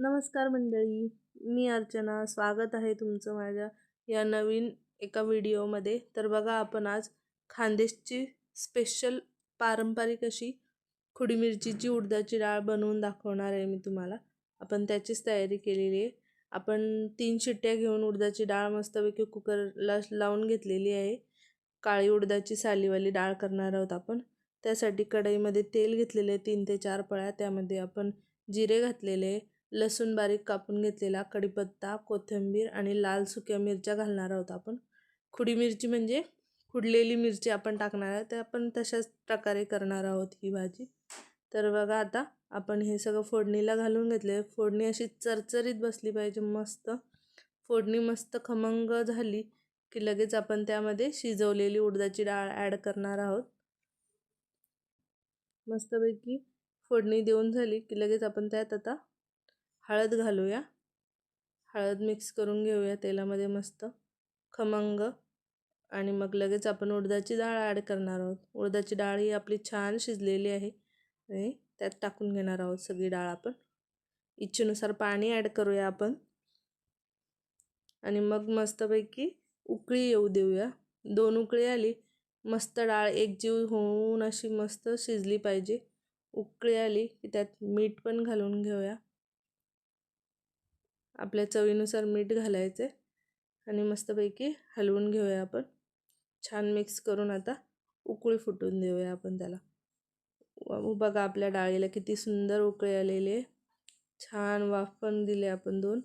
नमस्कार मंडळी मी अर्चना. स्वागत आहे तुमचं माझ्या या नवीन एका व्हिडिओमध्ये. तर बघा आपण आज खानदेशची स्पेशल पारंपरिक अशी खुडी मिरचीची उडदाची डाळ बनवून दाखवणार आहे मी तुम्हाला. आपण त्याचीच तयारी केलेली आहे. आपण तीन शिट्ट्या घेऊन उडदाची डाळ मस्तपैकी कुकरला लावून घेतलेली आहे. काळी उडदाची सालीवाली डाळ करणार आहोत आपण. त्यासाठी कढईमध्ये तेल घेतलेले तीन ते चार पळ्या. त्यामध्ये आपण जिरे घातलेले लसूण बारीक कापून घेतलेला कढीपत्ता कोथिंबीर आणि लाल सुक्या मिरच्या घालणार आहोत आपण. खुडी मिरची म्हणजे खुडलेली मिरची आपण टाकणार आहे ते आपण तशाच प्रकारे करणार आहोत ही भाजी. तर बघा आता आपण हे सगळं फोडणीला घालून घेतले फोडणी अशी चरचरीत बसली पाहिजे मस्त. फोडणी मस्त खमंग झाली की लगेच आपण त्यामध्ये शिजवलेली उडदाची डाळ ॲड करणार आहोत. मस्तपैकी फोडणी देऊन झाली की लगेच आपण त्यात आता हळद घालूया. हळद मिक्स करून घेऊया तेलामध्ये मस्त. खमंग. आणि मग लगेच आपण उडदाची डाळ ॲड करणार आहोत. उडदाची डाळ ही आपली छान शिजलेली आहे. आणि त्यात टाकून घेणार आहोत सगळी डाळ आपण. इच्छेनुसार पाणी ॲड करूया आपण. आणि मग मस्तपैकी उकळी येऊ देऊया. दोन उकळी आली मस्त डाळ एकजीव होऊन अशी मस्त शिजली पाहिजे. उकळी आली की त्यात मीठ पण घालून घेऊया. आपल्या चवीनुसार मीठ घालायचे आणि मस्तपैकी हलवून घेऊया आपण. छान मिक्स करून आता उकळी फुटून देऊया आपण त्याला. बघा आपल्या डाळीला किती सुंदर उकळी आलेली आहे. छान वाफ पण दिले आपण दोन.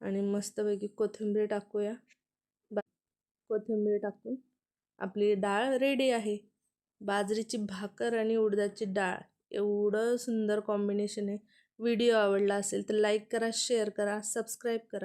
आणि मस्तपैकी कोथिंबीर टाकूया. बा कोथिंबीर टाकून आपली डाळ रेडी आहे. बाजरीची भाकर आणि उडदाची डाळ. एवढं सुंदर कॉम्बिनेशन आहे. व्हिडिओ आवडला असेल तर लाईक करा शेअर करा सबस्क्राईब करा.